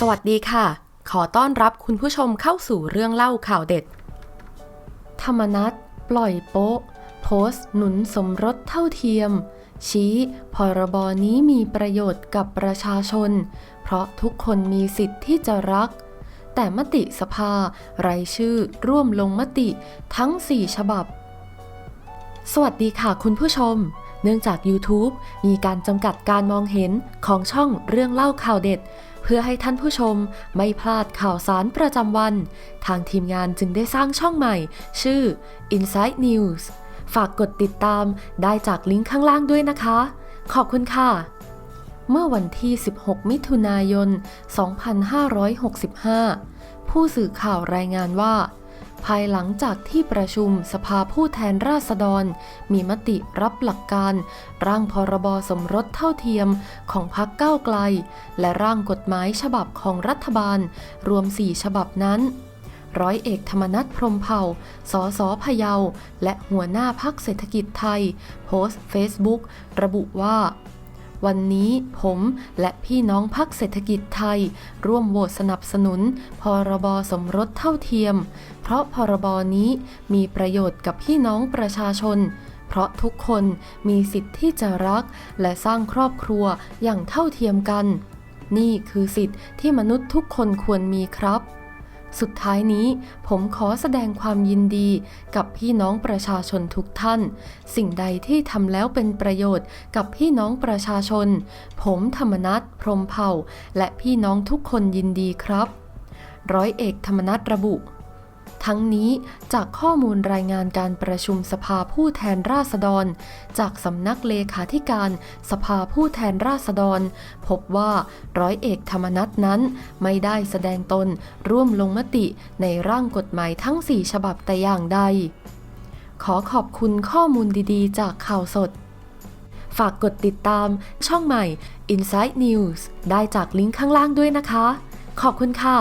สวัสดีค่ะ ขอต้อนรับคุณผู้ชมเข้าสู่เรื่องเล่าข่าวเด็ด ธรรมนัตปล่อยโป๊ะ โพสต์หนุนสมรสเท่าเทียม ชี้พรบนี้มีประโยชน์กับประชาชน เพราะทุกคนมีสิทธิ์ที่จะรัก แต่มติสภา รายชื่อร่วมลงมติทั้ง 4 ฉบับ สวัสดีค่ะคุณผู้ชมเนื่องจาก YouTube มีการจำกัดการมองเห็นของช่องเรื่องเล่าข่าวเด็ด เพื่อให้ท่านผู้ชมไม่พลาดข่าวสารประจำวัน ทางทีมงานจึงได้สร้างช่องใหม่ ชื่อ Inside News ฝากกดติดตามได้จากลิงก์ข้างล่างด้วยนะคะ ขอบคุณค่ะ เมื่อวันที่ 16 มิถุนายน 2565 ผู้สื่อข่าวรายงานว่า ภายหลังจากที่ประชุมสภาผู้แทนราษฎร มีมติรับหลักการ ร่างพรบสมรสเท่าเทียมของพรรคก้าวไกล และร่างกฎหมายฉบับของรัฐบาล รวม 4 ฉบับนั้นร้อยเอกธรรมนัฐพรมเผ่า สสพะเยา และหัวหน้าพักเศรษฐกิจไทย โพสต์เฟซบุ๊กระบุว่า วันนี้ผมและพี่น้องพักเศรษฐกิจไทย ร่วมโหวตสนับสนุน พรบสมรสเท่าเทียม เพราะพรบนี้มีประโยชน์กับพี่น้องประชาชน เพราะทุกคนมีสิทธิ์ที่จะรัก และสร้างครอบครัวอย่างเท่าเทียมกัน นี่คือสิทธิ์ที่มนุษย์ทุกคนควรมีครับ สุดท้ายนี้ผมขอแสดงความยินดีกับพี่น้องประชาชนทุกท่าน สิ่งใดที่ทำแล้วเป็นประโยชน์กับพี่น้องประชาชน ผมธรรมนัฐพรมเผ่า และพี่น้องทุกคนยินดีครับ ร้อยเอกธรรมนัฐระบุ ทั้งนี้จากข้อมูลรายงานการประชุมสภาผู้แทนราษฎร จากสำนักเลขาธิการสภาผู้แทนราษฎร พบว่าร้อยเอกธรรมนัฐนั้นไม่ได้แสดงตนร่วมลงมติในร่างกฎหมายทั้ง 4 ฉบับแต่อย่างใด ขอขอบคุณข้อมูลดีๆ จากข่าวสด ฝากกดติดตามช่องใหม่ Inside News ได้จากลิงก์ข้างล่างด้วยนะคะ ขอบคุณค่ะ